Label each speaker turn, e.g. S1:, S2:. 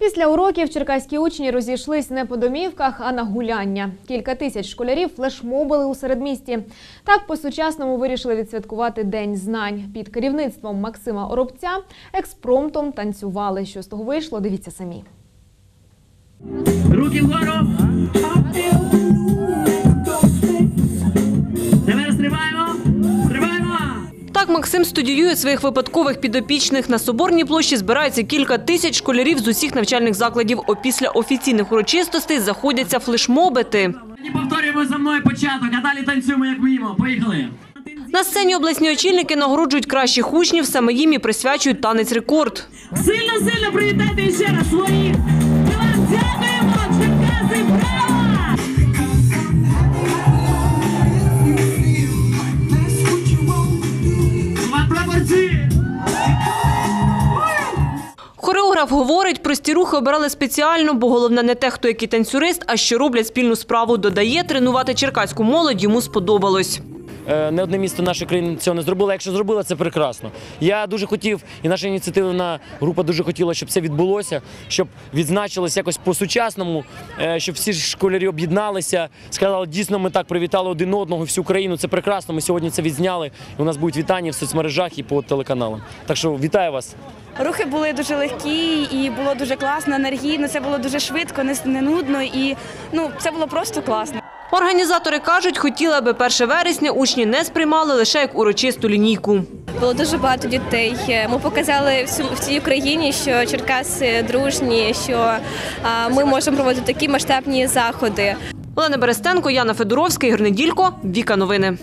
S1: Після уроків черкаські учні розійшлись не по домівках, а на гуляння. Кілька тисяч школярів флешмобили у середмісті. Так по-сучасному вирішили відсвяткувати День знань. Під керівництвом Максима Оробця експромтом танцювали. Що з того вийшло, дивіться самі.
S2: Руки вгору.
S3: Так Максим студіює своїх випадкових підопічних. На Соборній площі збираються кілька тисяч школярів з усіх навчальних закладів. Опісля офіційних урочистостей заходяться флешмобити.
S2: Тоді повторюємо за мною початок, а далі танцюємо, як вміємо. Поїхали.
S3: На сцені обласні очільники нагороджують кращих учнів, саме їм і присвячують танець рекорд.
S2: Сильно, сильно привітайте ще раз своїх.
S3: Хореограф говорить, прості рухи обирали спеціально, бо головне не те, хто який танцюрист, а що роблять спільну справу. Додає, тренувати черкаську молодь йому сподобалось.
S4: Е, Не одне місто нашої країни цього не зробило. Якщо зробило, це прекрасно. Я дуже хотів, і наша ініціативна група дуже хотіла, щоб це відбулося, щоб відзначилось якось по-сучасному, е, щоб всі школярі об'єдналися, сказали, дійсно, ми так привітали один одного, всю країну. Це прекрасно. Ми сьогодні це відзняли. І у нас будуть вітання в соцмережах і по телеканалам. Так що вітаю вас.
S5: Рухи були дуже легкі і було дуже класно, енергійно. Це було дуже швидко, не, не нудно і ну це було просто класно.
S3: Організатори кажуть, хотіли, аби 1 вересня учні не сприймали лише як урочисту лінійку.
S6: Було дуже багато дітей. Ми показали в цій Україні, що Черкаси дружні, що ми можемо проводити такі масштабні заходи.
S3: Олена Берестенко, Яна Федоровська, Ігор Неділько, Віка Новини.